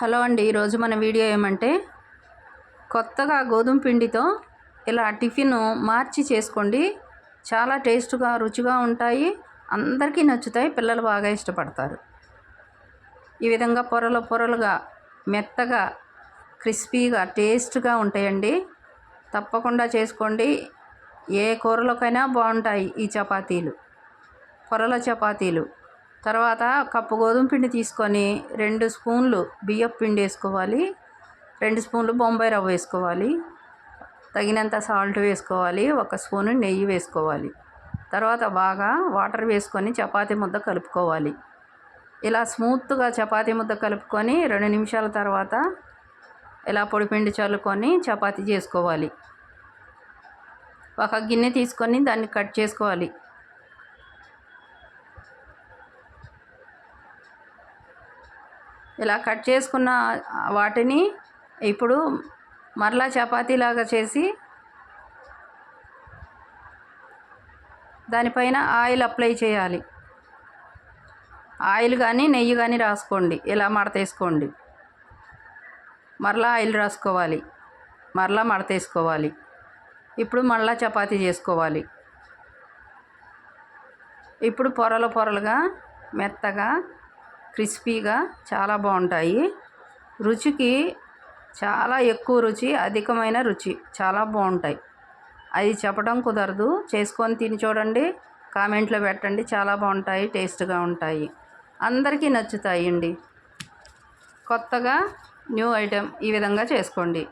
Hello అండి ఈరోజు మన వీడియో ఏమంటే కొత్తగా గోధుమ పిండితో ఇలా టిఫిన్ మార్చి చేసుకోండి. చాలా టేస్ట్గా రుచిగా ఉంటాయి. అందరికీ నచ్చుతాయి. పిల్లలు బాగా ఇష్టపడతారు. ఈ విధంగా పొరలు పొరలుగా మెత్తగా క్రిస్పీగా టేస్ట్గా ఉంటాయండి. తప్పకుండా చేసుకోండి. ఏ కూరలోకైనా బాగుంటాయి ఈ చపాతీలు. పొరల చపాతీలు. తర్వాత కప్పు గోధుమ పిండి తీసుకొని రెండు స్పూన్లు బియ్యపు పిండి వేసుకోవాలి. రెండు స్పూన్లు బొంబాయి రవ్వ వేసుకోవాలి. తగినంత సాల్ట్ వేసుకోవాలి. ఒక స్పూను నెయ్యి వేసుకోవాలి. తర్వాత బాగా వాటర్ వేసుకొని చపాతీ ముద్ద కలుపుకోవాలి. ఇలా స్మూత్గా చపాతీ ముద్ద కలుపుకొని రెండు నిమిషాల తర్వాత ఇలా పొడిపిండి చల్లుకొని చపాతీ చేసుకోవాలి. ఒక గిన్నె తీసుకొని దాన్ని కట్ చేసుకోవాలి. ఇలా కట్ చేసుకున్న వాటిని ఇప్పుడు మరలా చపాతీలాగా చేసి దానిపైన ఆయిల్ అప్లై చేయాలి. ఆయిల్ కానీ నెయ్యి కానీ రాసుకోండి. ఇలా మడతేసుకోండి. మరలా ఆయిల్ రాసుకోవాలి. మరలా మడతేసుకోవాలి. ఇప్పుడు మళ్ళా చపాతీ చేసుకోవాలి. ఇప్పుడు పొరలు పొరలుగా మెత్తగా క్రిస్పీగా చాలా బాగుంటాయి. రుచికి చాలా ఎక్కువ రుచి అధికమైన రుచి చాలా బాగుంటాయి. అది చెప్పడం కుదరదు. చేసుకొని తిని చూడండి. కామెంట్లో పెట్టండి. చాలా బాగుంటాయి. టేస్ట్గా ఉంటాయి. అందరికీ నచ్చుతాయి అండి కొత్తగా న్యూ ఐటెం ఈ విధంగా చేసుకోండి.